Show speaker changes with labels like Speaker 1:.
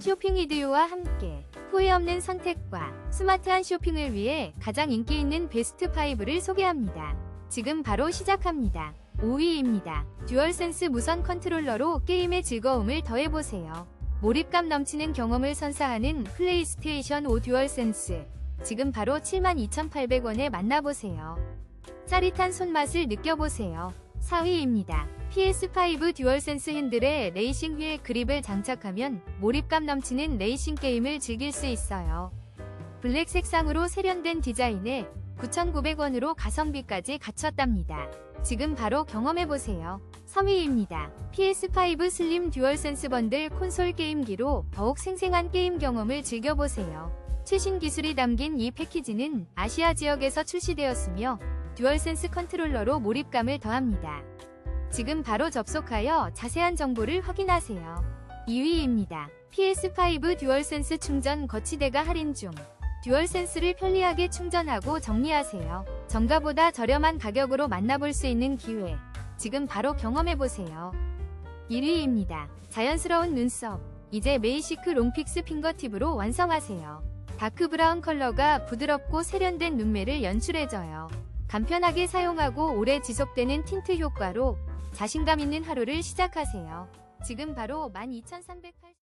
Speaker 1: 쇼핑 이디오와 함께 후회 없는 선택과 스마트한 쇼핑을 위해 가장 인기 있는 베스트 5를 소개합니다. 지금 바로 시작합니다. 5위입니다. 듀얼센스 무선 컨트롤러로 게임의 즐거움을 더해보세요. 몰입감 넘치는 경험을 선사하는 플레이스테이션 5 듀얼센스. 지금 바로 72,800원에 만나보세요. 짜릿한 손맛을 느껴보세요. 4위입니다. PS5 듀얼센스 핸들에 레이싱 휠 그립을 장착하면 몰입감 넘치는 레이싱 게임을 즐길 수 있어요. 블랙 색상으로 세련된 디자인에 9,900원으로 가성비까지 갖췄답니다. 지금 바로 경험해보세요. 3위입니다. PS5 슬림 듀얼센스 번들 콘솔 게임기로 더욱 생생한 게임 경험을 즐겨보세요. 최신 기술이 담긴 이 패키지는 아시아 지역에서 출시되었으며 듀얼센스 컨트롤러로 몰입감을 더합니다. 지금 바로 접속하여 자세한 정보를 확인하세요. 2위입니다. PS5 듀얼센스 충전 거치대가 할인 중. 듀얼센스를 편리하게 충전하고 정리하세요. 정가보다 저렴한 가격으로 만나볼 수 있는 기회. 지금 바로 경험해보세요. 1위입니다. 자연스러운 눈썹. 이제 메이시크 롱픽스 핑거팁으로 완성하세요. 다크 브라운 컬러가 부드럽고 세련된 눈매를 연출해줘요. 간편하게 사용하고 오래 지속되는 틴트 효과로 자신감 있는 하루를 시작하세요. 지금 바로 12,380